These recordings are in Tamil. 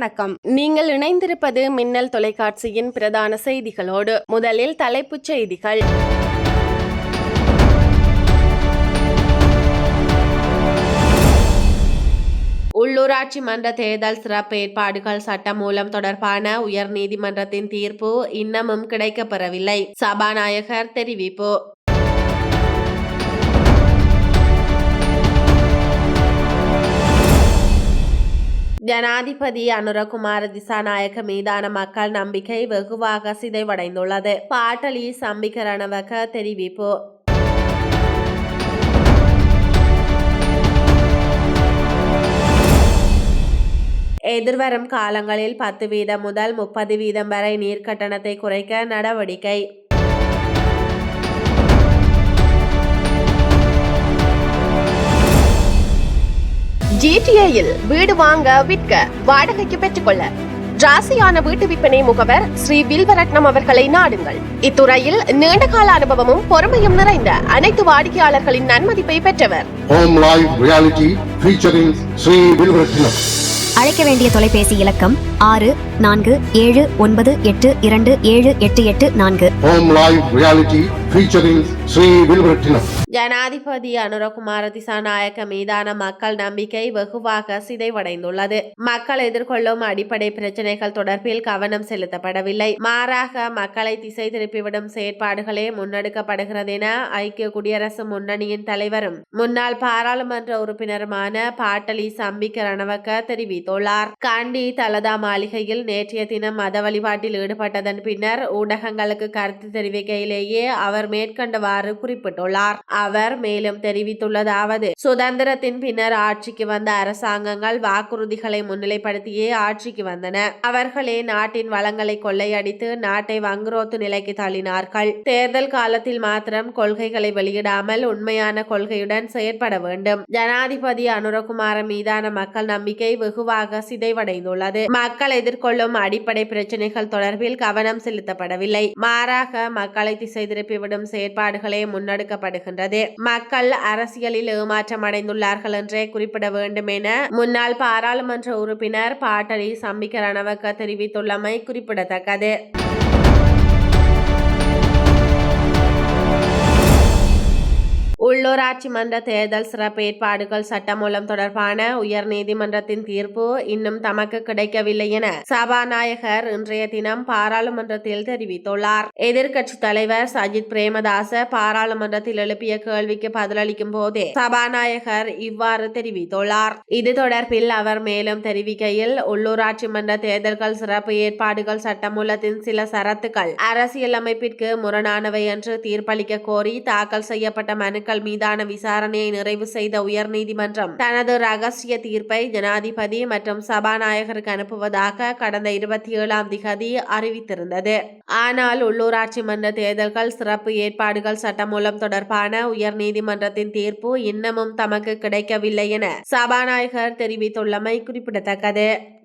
வணக்கம். நீங்கள் இணைந்திருப்பது மின்னல் தொலைக்காட்சியின் பிரதான செய்திகளோடு முதலில் தலைப்புச் செய்திகள். உள்ளூராட்சி மன்ற தேர்தல் சிறப்பு ஏற்பாடுகள் சட்டம் மூலம் தொடர்பான உயர்நீதிமன்றத்தின் தீர்ப்பு இன்னமும் கிடைக்கப்பெறவில்லை. சபாநாயகர் தெரிவிப்பு. ஜனாதிபதி அனுரகுமார திசாநாயக்க மீதான மக்கள் நம்பிக்கை வெகுவாக சிதைவடைந்துள்ளது பாட்டலி சம்பிகரணவக தெரிவிப்பு எதிர்வரும் காலங்களில் பத்து வீதம் முதல் முப்பது வீதம் வரை நீர் கட்டணத்தை குறைக்க நடவடிக்கை ஜிடிஏயில் வீடு வாங்க விற்க வாடகைக்கு பெற்றுக்கொள்ள. ராசியான வீட்டு விற்பனை முகவர் ஸ்ரீ வில்வரட்னம் அவர்களை நாடுங்கள். இத்துறையில் நீண்டகால அனுபவமும் பொறுமையும் நிறைந்த அனைத்து வாடிக்கையாளர்களின் நன்மதிப்பை பெற்றவர். அழைக்க வேண்டிய தொலைபேசி இலக்கம் ஆறு நான்கு ஏழு ஒன்பது எட்டு இரண்டு ஏழு எட்டு எட்டு நான்கு. Home Live Reality featuring Sri Vilvaratnam. ஜனாதிபதி அனுரகுமார திசாநாயக்க மீதான மக்கள் நம்பிக்கை வெகுவாக சிதைவடைந்துள்ளது. மக்கள் எதிர்கொள்ளும் அடிப்படை பிரச்சனைகள் தொடர்பில் கவனம் செலுத்தப்படவில்லை. மாறாக மக்களை திசை திருப்பிவிடும் செயற்பாடுகளே முன்னெடுக்கப்படுகிறது என ஐக்கிய குடியரசு முன்னணியின் தலைவரும் முன்னாள் பாராளுமன்ற உறுப்பினருமான பாட்டலி சம்பிக்க ரணவக்க தெரிவித்துள்ளார். கண்டி தலதா மாளிகையில் நேற்றைய தினம் மத வழிபாட்டில் ஈடுபட்டதன் பின்னர் ஊடகங்களுக்கு கருத்து தெரிவிக்கையிலேயே அவர் மேற்கண்டவாறு குறிப்பிட்டுள்ளார். அவர் மேலும் தெரிவித்துள்ளதாவது சுதந்திரத்தின் பின்னர் ஆட்சிக்கு வந்த அரசாங்கங்கள் வாக்குறுதிகளை முன்னிலைப்படுத்தியே ஆட்சிக்கு வந்தன. அவர்களே நாட்டின் வளங்களை கொள்ளையடித்து நாட்டை வங்குரோத்து நிலைக்கு தள்ளினார்கள். தேர்தல் காலத்தில் மாத்திரம் கொள்கைகளை வெளியிடாமல் உண்மையான கொள்கையுடன் செயற்பட வேண்டும். ஜனாதிபதி அனுரகுமார மீதான மக்கள் நம்பிக்கை வெகுவாக சிதைவடைந்துள்ளது. மக்கள் எதிர்கொள்ளும் அடிப்படை பிரச்சனைகள் தொடர்பில் கவனம் செலுத்தப்படவில்லை. மாறாக மக்களை திசை திருப்பிவிடும் செயற்பாடுகளே முன்னெடுக்கப்படுகின்றது. மக்கள் அரசியலில் ஏமாற்றம் அடைந்துள்ளார்கள் என்றே குறிப்பிட வேண்டும் என முன்னாள் பாராளுமன்ற உறுப்பினர் பாட்டலி சம்பிக்க ரணவக்க தெரிவித்துள்ளமை குறிப்பிடத்தக்கது. உள்ளூராட்சி மன்ற தேர்தல் சிறப்பு ஏற்பாடுகள் சட்டமூலம் தொடர்பான உயர்நீதிமன்றத்தின் தீர்ப்பு இன்னும் தமக்கு கிடைக்கவில்லை என சபாநாயகர் இன்றைய தினம் பாராளுமன்றத்தில் தெரிவித்துள்ளார். எதிர்க்கட்சி தலைவர் சஜித் பிரேமதாச பாராளுமன்றத்தில் எழுப்பிய கேள்விக்கு பதிலளிக்கும் போதே சபாநாயகர் இவ்வாறு தெரிவித்துள்ளார். இது தொடர்பில் அவர் மேலும் தெரிவிக்கையில் உள்ளூராட்சி மன்ற தேர்தல்கள் சிறப்பு ஏற்பாடுகள் சட்டமூலத்தின் சில சரத்துக்கள் அரசியலமைப்பிற்கு முரணானவை என்று தீர்ப்பளிக்க கோரி தாக்கல் செய்யப்பட்ட மனுக்கள் மீதான விசாரணையை நிறைவு செய்த உயர்நீதிமன்றம் தனது ரகசிய தீர்ப்பை ஜனாதிபதி மற்றும் சபாநாயகருக்கு அனுப்புவதாக கடந்த இருபத்தி ஏழாம் திகதி அறிவித்திருந்தது. ஆனால் உள்ளூராட்சி மன்ற தேர்தல்கள் சிறப்பு ஏற்பாடுகள் சட்டமூலம் தொடர்பான உயர்நீதிமன்றத்தின் தீர்ப்பு இன்னமும் தமக்கு கிடைக்கவில்லை என சபாநாயகர் தெரிவித்துள்ளமை குறிப்பிடத்தக்கது.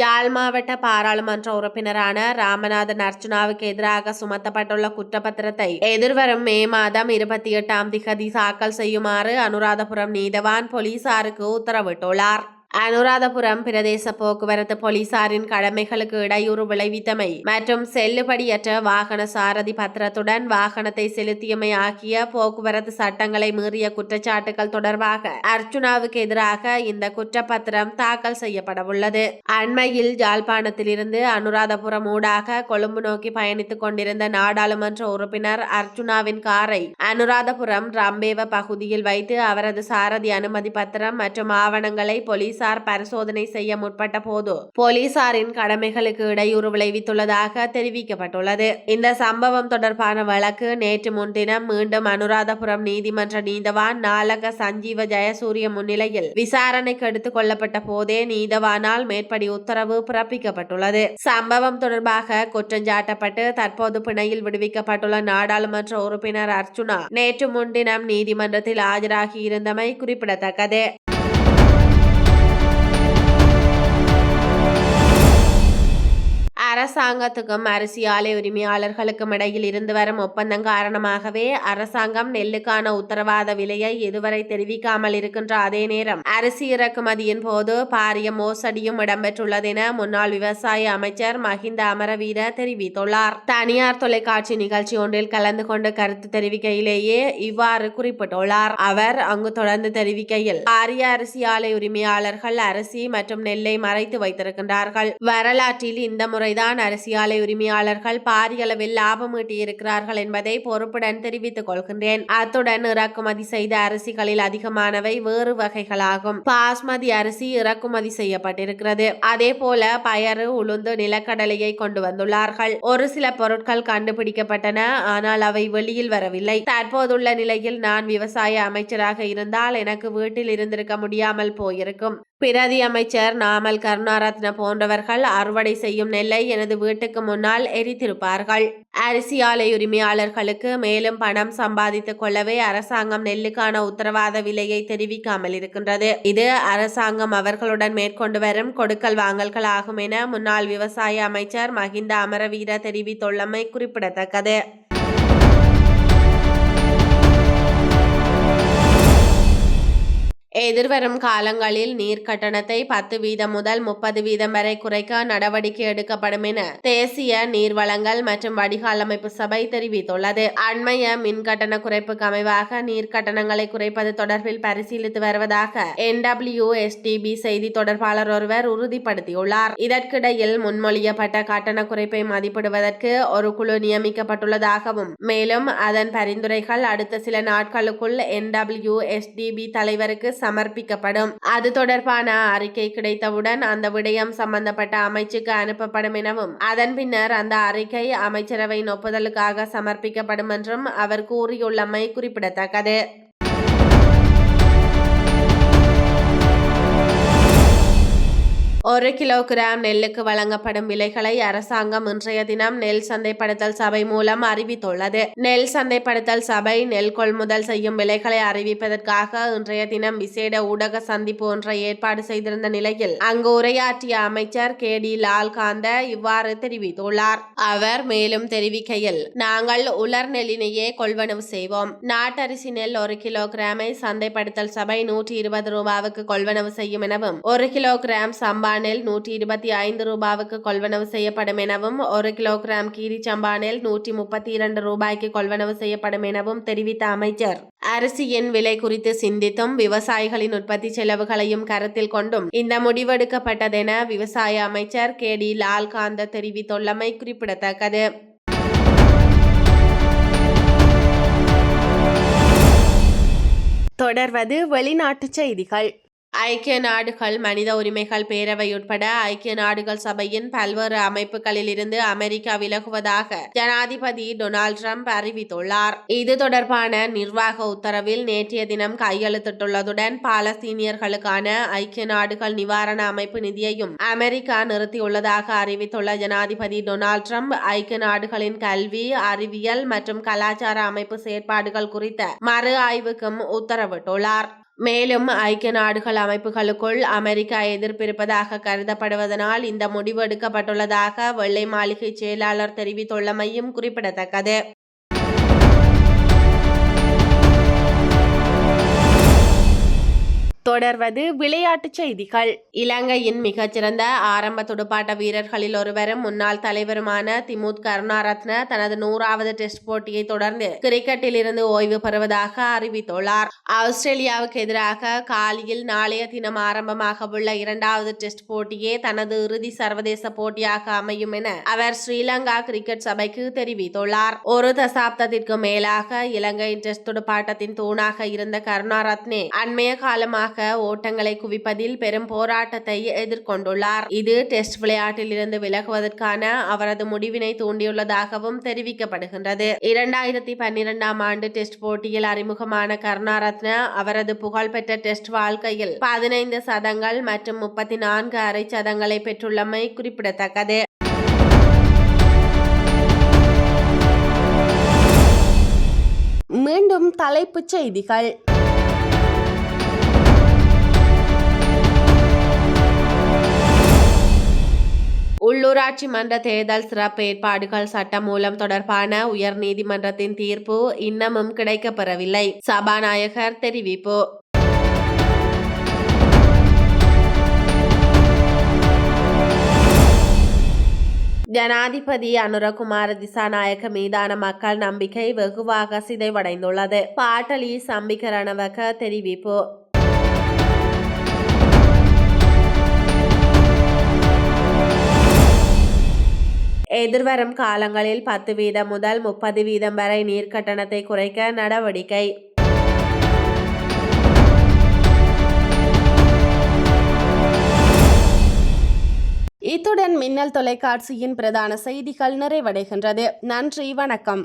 யாழ் மாவட்ட பாராளுமன்ற உறுப்பினரான ராமநாதன் அர்ச்சுனாவுக்கு எதிராக சுமத்தப்பட்டுள்ள குற்றப்பத்திரத்தை எதிர்வரும் மே மாதம் இருபத்தி எட்டாம் திகதி தாக்கல் செய்யுமாறு அனுராதபுரம் நீதவான் போலீசாருக்கு உத்தரவிட்டுள்ளார். அனுராதபுரம் பிரதேச போக்குவரத்து போலீசாரின் கடமைகளுக்கு இடையூறு விளைவித்தமை மற்றும் செல்லுபடியற்ற வாகன சாரதி பத்திரத்துடன் வாகனத்தை செலுத்தியமை ஆகிய போக்குவரத்து சட்டங்களை மீறிய குற்றச்சாட்டுகள் தொடர்பாக அர்ச்சுனாவுக்கு எதிராக இந்த குற்றப்பத்திரம் தாக்கல் செய்யப்படவுள்ளது. அண்மையில் யாழ்ப்பாணத்திலிருந்து அனுராதபுரம் ஊடாக கொழும்பு நோக்கி பயணித்துக் கொண்டிருந்த நாடாளுமன்ற உறுப்பினர் அர்ச்சுனாவின் காரை அனுராதபுரம் ரம்பேவ பகுதியில் வைத்து அவரது சாரதி அனுமதி பத்திரம் மற்றும் ஆவணங்களை போலீசார் பரிசோதனை செய்ய முற்பட்ட போது போலீசாரின் கடமைகளுக்கு இடையூறு விளைவித்துள்ளதாக தெரிவிக்கப்பட்டுள்ளது. இந்த சம்பவம் தொடர்பான வழக்கு நேற்று முன்தினம் மீண்டும் அனுராதபுரம் நீதிமன்ற நீதவான் நாலக சஞ்சீவ ஜெயசூரிய முன்னிலையில் விசாரணைக்கு எடுத்துக் கொள்ளப்பட்ட போதே நீதவானால் மேற்படி உத்தரவு பிறப்பிக்கப்பட்டுள்ளது. சம்பவம் தொடர்பாக குற்றஞ்சாட்டப்பட்டு தற்போது பிணையில் விடுவிக்கப்பட்டுள்ள நாடாளுமன்ற உறுப்பினர் அர்ச்சுனா நேற்று முன்தினம் நீதிமன்றத்தில் ஆஜராகி இருந்தமை குறிப்பிடத்தக்கது. அரசாங்கத்துக்கும் அரிசி ஆலை உரிமையாளர்களுக்கும் இடையில் இருந்து வரும் ஒப்பந்தம் காரணமாகவே அரசாங்கம் நெல்லுக்கான உத்தரவாத விலையை இதுவரை தெரிவிக்காமல் இருக்கின்ற அதே நேரம் அரிசி இறக்குமதியின் போது பாரிய மோசடியும் இடம்பெற்றுள்ளதென முன்னாள் விவசாய அமைச்சர் மஹிந்த அமரவீர தெரிவித்துள்ளார். தனியார் தொலைக்காட்சி நிகழ்ச்சி ஒன்றில் கலந்து கொண்டு கருத்து தெரிவிக்கையிலேயே இவ்வாறு குறிப்பிட்டுள்ளார். அவர் அங்கு தொடர்ந்து தெரிவிக்கையில் பாரிய அரிசி ஆலை உரிமையாளர்கள் அரிசி மற்றும் நெல்லை மறைத்து வைத்திருக்கின்றார்கள். வரலாற்றில் இந்த முறைதான் தான் அரசியாலை உரிமையாளர்கள் பாரியளவில் லாபம் ஈட்டியிருக்கிறார்கள் என்பதை பொறுப்புடன் தெரிவித்துக் கொள்கின்றேன். அத்துடன் இறக்குமதி செய்த அரிசிகளில் அதிகமானவை வேறு வகைகளாகும். பாஸ்மதி அரிசி இறக்குமதி செய்யப்பட்டிருக்கிறது. அதே போல பயறு உளுந்து நிலக்கடலையை கொண்டு வந்துள்ளார்கள். ஒரு சில பொருட்கள் கண்டுபிடிக்கப்பட்டன ஆனால் அவை வெளியில் வரவில்லை. தற்போதுள்ள நிலையில் நான் விவசாய அமைச்சராக இருந்தால் எனக்கு வீட்டில் இருந்திருக்க முடியாமல் போயிருக்கும். பிரதி அமைச்சர் நாமல் கருணாரத்ன போன்றவர்கள் அறுவடை செய்யும் நெல்லை எனது வீட்டுக்கு முன்னால் எரித்திருப்பார்கள். அரிசி ஆலை உரிமையாளர்களுக்கு மேலும் பணம் சம்பாதித்துக் கொள்ளவே அரசாங்கம் நெல்லுக்கான உத்தரவாத விலையை தெரிவிக்காமல் இருக்கின்றது. இது அரசாங்கம் அவர்களுடன் மேற்கொண்டு வரும் கொடுக்கல் வாங்கல்கள் ஆகும் என முன்னாள் விவசாய அமைச்சர் மஹிந்த அமரவீர தெரிவித்துள்ளமை குறிப்பிடத்தக்கது. எதிர்வரும் காலங்களில் நீர் கட்டணத்தை பத்து வீதம் முதல் முப்பது வீதம் வரை குறைக்க நடவடிக்கை எடுக்கப்படும் என தேசிய நீர் வளங்கள் மற்றும் வடிகால் அமைப்பு சபை தெரிவித்துள்ளது. அண்மைய மின் கட்டண குறைப்புக்கு அமைவாக நீர் கட்டணங்களை குறைப்பது தொடர்பில் பரிசீலித்து வருவதாக என்டபிள்யூ எஸ்டிபி செய்தி தொடர்பாளர் ஒருவர் உறுதிப்படுத்தியுள்ளார். இதற்கிடையில் முன்மொழியப்பட்ட கட்டண குறைப்பை மதிப்பிடுவதற்கு ஒரு குழு நியமிக்கப்பட்டுள்ளதாகவும் மேலும் அதன் பரிந்துரைகள் அடுத்த சில நாட்களுக்குள் என்டபிள்யூ எஸ்டிபி தலைவருக்கு சமர்ப்பிக்கப்படும். அது தொடர்பான அறிக்கை கிடைத்தவுடன் அந்த விடயம் சம்பந்தப்பட்ட அமைச்சுக்கு அனுப்பப்படும் எனவும் அதன் பின்னர் அந்த அறிக்கை அமைச்சரவையின் ஒப்புதலுக்காக சமர்ப்பிக்கப்படும் என்றும் அவர் கூறியுள்ளமை குறிப்பிடத்தக்கது. ஒரு கிலோகிராம் நெல்லுக்கு வழங்கப்படும் விலைகளை அரசாங்கம் இன்றைய தினம் நெல் சந்தைப்படுத்தல் சபை மூலம் அறிவித்துள்ளது. நெல் சந்தைப்படுத்தல் சபை நெல் கொள்முதல் செய்யும் விலைகளை அறிவிப்பதற்காக இன்றைய தினம் விசேட ஊடக சந்திப்பு ஒன்றை ஏற்பாடு செய்திருந்த நிலையில் அங்கு உரையாற்றிய அமைச்சர் கே. டி. லால்காந்த இவ்வாறு தெரிவித்துள்ளார். அவர் மேலும் தெரிவிக்கையில் நாங்கள் உலர் நெல்லினையே கொள்வனவு செய்வோம். நாட்டரிசி நெல் ஒரு கிலோகிராமை சந்தைப்படுத்தல் சபை நூற்றி இருபது ரூபாவுக்கு கொள்வனவு செய்யும் எனவும் ஒரு கிலோகிராம் சம்பா நெல் நூற்றி இருபத்தி ஐந்து ரூபாவுக்கு கொள்வனவு செய்யப்படும் எனவும் ஒரு கிலோகிராம் கீரி நெல் நூற்றி முப்பத்தி இரண்டு ரூபாய்க்கு கொள்வனவு செய்யப்படும் எனவும் தெரிவித்த அமைச்சர் அரிசியின் விலை குறித்து சிந்தித்தும் விவசாயிகளின் உற்பத்தி செலவுகளையும் கருத்தில் கொண்டும் இந்த முடிவெடுக்கப்பட்டதென விவசாய அமைச்சர் கே டி லால்காந்த தெரிவித்துள்ளமை குறிப்பிடத்தக்கது தொடர்வது வெளிநாட்டுச் செய்திகள் ஐக்கிய நாடுகள் மனித உரிமைகள் பேரவை உட்பட ஐக்கிய நாடுகள் சபையின் பல்வேறு அமைப்புகளில் இருந்து அமெரிக்கா விலகுவதாக ஜனாதிபதி டொனால்ட் ட்ரம்ப் அறிவித்துள்ளார். இது தொடர்பான நிர்வாக உத்தரவில் நேற்றைய தினம் கையெழுத்திட்டுள்ளதுடன் பாலஸ்தீனியர்களுக்கான ஐக்கிய நாடுகள் நிவாரண அமைப்பு நிதியையும் அமெரிக்கா நிறுத்தியுள்ளதாக அறிவித்துள்ள ஜனாதிபதி டொனால்ட் ட்ரம்ப் ஐக்கிய நாடுகளின் கல்வி அறிவியல் மற்றும் கலாச்சார அமைப்பு செயற்பாடுகள் குறித்த மறு ஆய்வுக்கும் உத்தரவிட்டுள்ளார். மேலும் ஐக்கிய நாடுகள் அமைப்புகளுக்குள் அமெரிக்கா எதிர்ப்பிருப்பதாக கருதப்படுவதனால் இந்த முடிவு எடுக்கப்பட்டுள்ளதாக வெள்ளை மாளிகை செயலாளர் தெரிவித்துள்ளமையும் குறிப்பிடத்தக்கது. தொடர்வது விளையாட்டுச் செய்திகள். இலங்கையின் மிகச்சிறந்த ஆரம்ப துடுப்பாட்ட வீரர்களில் ஒருவரும் முன்னாள் தலைவருமான திமுத் கருணாரத்ன தனது நூறாவது டெஸ்ட் போட்டியை தொடர்ந்து கிரிக்கெட்டில் இருந்து ஓய்வு பெறுவதாக அறிவித்துள்ளார். ஆஸ்திரேலியாவுக்கு எதிராக காலியில் நாளைய தினம் ஆரம்பமாக உள்ள இரண்டாவது டெஸ்ட் போட்டியே தனது இறுதி சர்வதேச போட்டியாக அமையும் என அவர் ஸ்ரீலங்கா கிரிக்கெட் சபைக்கு தெரிவித்துள்ளார். ஒரு தசாப்தத்திற்கு மேலாக இலங்கையின் டெஸ்ட் துடுப்பாட்டத்தின் தூணாக இருந்த கருணாரத்னே அண்மைய காலமாக ஓட்டங்களை குவிப்பதில் பெரும் போராட்டத்தை எதிர்கொண்டுள்ளார். இது டெஸ்ட் விளையாட்டில் இருந்து விலகுவதற்கான அவரது முடிவினை தூண்டியுள்ளதாகவும் தெரிவிக்கப்படுகின்றது. இரண்டாயிரத்தி பன்னிரெண்டாம் ஆண்டு டெஸ்ட் போட்டியில் அறிமுகமான கருணாரத்ன அவரது புகழ்பெற்ற டெஸ்ட் வாழ்க்கையில் பதினைந்து சதங்கள் மற்றும் முப்பத்தி நான்கு அரை சதங்களை பெற்றுள்ளமை குறிப்பிடத்தக்கது. மீண்டும் தலைப்புச் செய்திகள். உள்ளூராட்சி மன்ற தேர்தல் சிறப்பு ஏற்பாடுகள் சட்டம் மூலம் தொடர்பான உயர்நீதிமன்றத்தின் தீர்ப்பு இன்னமும் கிடைக்கப்பெறவில்லை. சபாநாயகர் தெரிவிப்பு. ஜனாதிபதி அனுரகுமார திசாநாயக்க மீதான மக்கள் நம்பிக்கை வெகுவாக சிதைவடைந்துள்ளது. பாட்டலி சம்பிகரணவக தெரிவிப்பு. எதிர்வரும் காலங்களில் பத்து வீதம் முதல் முப்பது வீதம் வரை நீர் கட்டணத்தை குறைக்க நடவடிக்கை. இத்துடன் மின்னல் தொலைக்காட்சியின் பிரதான செய்திகள் நிறைவடைகின்றது. நன்றி வணக்கம்.